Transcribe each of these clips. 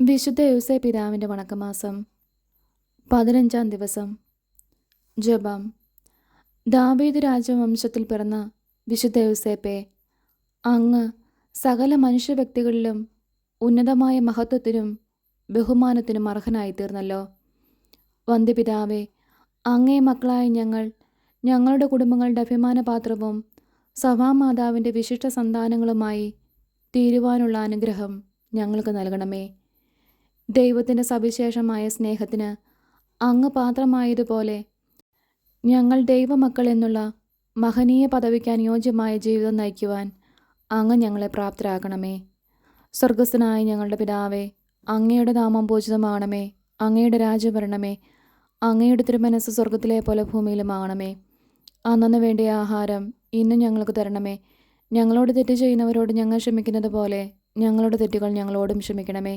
വിശുദ്ധ യൂസേ പിതാവിന്റെ വണക്കമാസം പതിനഞ്ചാം ദിവസം. ജപം. ദാവീദ് രാജവംശത്തിൽ പിറന്ന വിശുദ്ധ യൂസേപ്പെ അങ്ങ് സകല മനുഷ്യ വ്യക്തികളിലും ഉന്നതമായ മഹത്വത്തിനും ബഹുമാനത്തിനും അർഹനായി തീർന്നല്ലോ വന്ധ്യപിതാവേ അങ്ങേ മക്കളായ ഞങ്ങൾ ഞങ്ങളുടെ കുടുംബങ്ങളുടെ അഭിമാനപാത്രവും സഭാമാതാവിന്റെ വിശിഷ്ട സന്താനങ്ങളുമായി തീരുവാനുള്ള അനുഗ്രഹം ഞങ്ങൾക്ക് നൽകണമേ. ദൈവത്തിന്റെ സവിശേഷമായ സ്നേഹത്തിന് അങ്ങ് പാത്രമായതുപോലെ ഞങ്ങൾ ദൈവമക്കൾ എന്നുള്ള മഹനീയ പദവിക്ക് അനുയോജ്യമായ ജീവിതം നയിക്കുവാൻ അങ്ങ് ഞങ്ങളെ പ്രാപ്തരാക്കണമേ. സ്വർഗസ്ഥനായ ഞങ്ങളുടെ പിതാവേ അങ്ങയുടെ നാമം പൂജിതമാകണമേ അങ്ങയുടെ രാജ്യം വരണമേ. അങ്ങയുടെ തിരുമനസ് സ്വർഗത്തിലെ പോലെ ഭൂമിയിലുമാകണമേ അന്നു വേണ്ടിയ ആഹാരം ഇന്നും ഞങ്ങൾക്ക് തരണമേ. ഞങ്ങളോട് തെറ്റ് ചെയ്യുന്നവരോട് ഞങ്ങൾ ക്ഷമിക്കുന്നത് പോലെ ഞങ്ങളുടെ തെറ്റുകൾ ഞങ്ങളോടും ക്ഷമിക്കണമേ.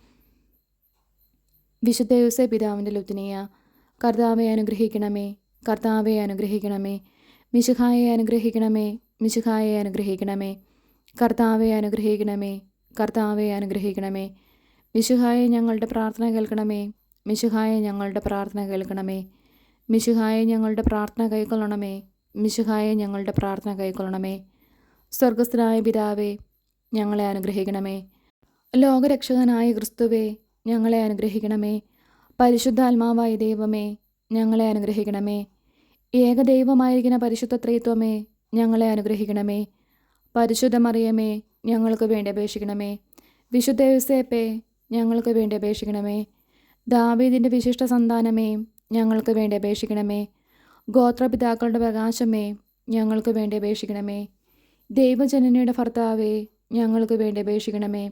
വിശുദ്ധ യൂസേ പിതാവിന്റെ ലുത്തിനിയ കർത്താവെ അനുഗ്രഹിക്കണമേ കർത്താവെ അനുഗ്രഹിക്കണമേ മിശുഹായെ അനുഗ്രഹിക്കണമേ മിശുഹായെ അനുഗ്രഹിക്കണമേ കർത്താവെ അനുഗ്രഹിക്കണമേ കർത്താവെ അനുഗ്രഹിക്കണമേ മിശുഹായെ ഞങ്ങളുടെ പ്രാർത്ഥന കേൾക്കണമേ മിശുഹായെ ഞങ്ങളുടെ പ്രാർത്ഥന കേൾക്കണമേ മിശുഹായെ ഞങ്ങളുടെ പ്രാർത്ഥന കൈക്കൊള്ളണമേ മിശുഹായെ ഞങ്ങളുടെ പ്രാർത്ഥന കൈക്കൊള്ളണമേ. സ്വർഗസ്ഥനായ പിതാവേ ഞങ്ങളെ അനുഗ്രഹിക്കണമേ. ലോകരക്ഷകനായ ക്രിസ്തുവേ ഞങ്ങളെ അനുഗ്രഹിക്കണമേ. പരിശുദ്ധാത്മാവായ ദൈവമേ ഞങ്ങളെ അനുഗ്രഹിക്കണമേ. ഏകദൈവമായിരിക്കുന്ന പരിശുദ്ധ ത്രൈത്വമേ ഞങ്ങളെ അനുഗ്രഹിക്കണമേ. പരിശുദ്ധ മറിയമേ ഞങ്ങൾക്ക് വേണ്ടി അപേക്ഷിക്കണമേ. വിശുദ്ധ യുസേപ്പേ ഞങ്ങൾക്ക് വേണ്ടി അപേക്ഷിക്കണമേ. ദാവീദിന്റെ വിശിഷ്ട സന്താനമേ ഞങ്ങൾക്ക് വേണ്ടി അപേക്ഷിക്കണമേ. ഗോത്രപിതാക്കളുടെ പ്രകാശമേ ഞങ്ങൾക്ക് വേണ്ടി അപേക്ഷിക്കണമേ. ദൈവജനനയുടെ ഭർത്താവേ ഞങ്ങൾക്ക് വേണ്ടി അപേക്ഷിക്കണമേ.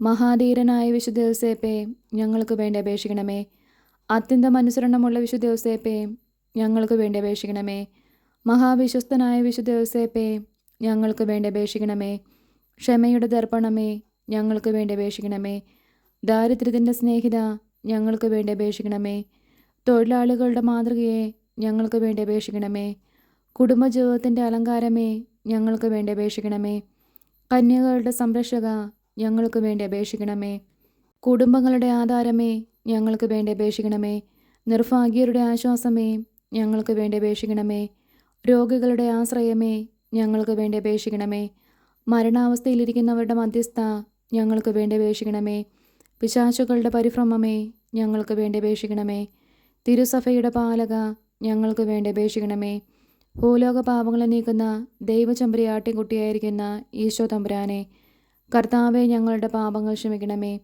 മഹാധീരനായ വിശുദ്ധ യോസേപ്പേ ഞങ്ങൾക്ക് വേണ്ടി അപേക്ഷിക്കണമേ. അത്യന്തം അനുസരണമുള്ള വിശുദ്ധ യോസേപ്പേ ഞങ്ങൾക്ക് വേണ്ടി അപേക്ഷിക്കണമേ. മഹാവിശ്വസ്തനായ വിശുദ്ധ യോസേപ്പേ ഞങ്ങൾക്ക് വേണ്ടി അപേക്ഷിക്കണമേ. ക്ഷമയുടെ ദർപ്പണമേ ഞങ്ങൾക്ക് വേണ്ടി അപേക്ഷിക്കണമേ. ദാരിദ്ര്യത്തിന്റെ സ്നേഹിത ഞങ്ങൾക്ക് വേണ്ടി അപേക്ഷിക്കണമേ. തൊഴിലാളികളുടെ മാതൃകയെ ഞങ്ങൾക്ക് വേണ്ടി അപേക്ഷിക്കണമേ. കുടുംബജീവിതത്തിന്റെ അലങ്കാരമേ ഞങ്ങൾക്ക് വേണ്ടി അപേക്ഷിക്കണമേ. കന്യകളുടെ സംരക്ഷക ഞങ്ങൾക്ക് വേണ്ടി അപേക്ഷിക്കണമേ. കുടുംബങ്ങളുടെ ആധാരമേ ഞങ്ങൾക്ക് വേണ്ടി അപേക്ഷിക്കണമേ. നിർഭാഗ്യരുടെ ആശ്വാസമേ ഞങ്ങൾക്ക് വേണ്ടി അപേക്ഷിക്കണമേ. രോഗികളുടെ ആശ്രയമേ ഞങ്ങൾക്ക് വേണ്ടി അപേക്ഷിക്കണമേ. മരണാവസ്ഥയിലിരിക്കുന്നവരുടെ മധ്യസ്ഥ ഞങ്ങൾക്ക് വേണ്ടി അപേക്ഷിക്കണമേ. പിശാചുക്കളുടെ പരിഭ്രമമേ ഞങ്ങൾക്ക് വേണ്ടി അപേക്ഷിക്കണമേ. തിരുസഭയുടെ പാലക ഞങ്ങൾക്ക് വേണ്ടി അപേക്ഷിക്കണമേ. ഭൂലോക പാപങ്ങളെ നീക്കുന്ന ദൈവചമ്പരി ആട്ടിൻകുട്ടിയായിരിക്കുന്ന ഈശോ തമ്പുരാനെ കർത്താവെ ഞങ്ങളുടെ പാപങ്ങൾ ക്ഷമിക്കണമേ.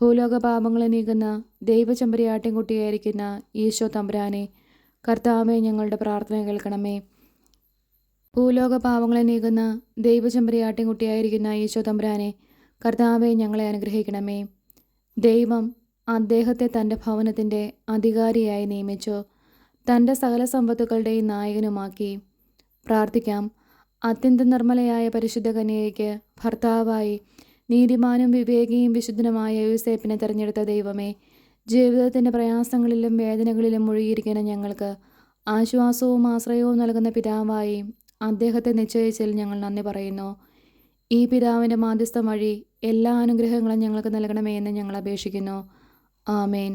ഭൂലോക പാപങ്ങളെ നീക്കുന്ന ദൈവചമ്പരിയാട്ടിൻകുട്ടിയായിരിക്കുന്ന ഈശോ തമ്പുരാനെ കർത്താവെ ഞങ്ങളുടെ പ്രാർത്ഥന കേൾക്കണമേ. ഭൂലോക പാപങ്ങളെ നീക്കുന്ന ദൈവചമ്പരിയാട്ടിൻകുട്ടിയായിരിക്കുന്ന ഈശോ തമ്പുരാനെ കർത്താവെ ഞങ്ങളെ അനുഗ്രഹിക്കണമേ. ദൈവം അദ്ദേഹത്തെ തന്റെ ഭവനത്തിന്റെ അധികാരിയായി നിയമിച്ചു. തന്റെ സകല സമ്പത്തുക്കളുടെയും നായകനുമാക്കി പ്രാർത്ഥിക്കാം. അത്യന്തം നിർമ്മലയായ പരിശുദ്ധ കന്യകയ്ക്ക് ഭർത്താവായി നീതിമാനും വിവേകിയും വിശുദ്ധനുമായ യൂസേപ്പിനെ തിരഞ്ഞെടുത്ത ദൈവമേ ജീവിതത്തിന്റെ പ്രയാസങ്ങളിലും വേദനകളിലും മുഴുകിയിരിക്കുന്ന ഞങ്ങൾക്ക് ആശ്വാസവും ആശ്രയവും നൽകുന്ന പിതാവായി അദ്ദേഹത്തെ നിശ്ചയിച്ചതിൽ ഞങ്ങൾ നന്ദി പറയുന്നു. ഈ പിതാവിന്റെ മാധ്യസ്ഥം വഴി എല്ലാ അനുഗ്രഹങ്ങളും ഞങ്ങൾക്ക് നൽകണമേ എന്ന് ഞങ്ങൾ അപേക്ഷിക്കുന്നു. ആമേൻ.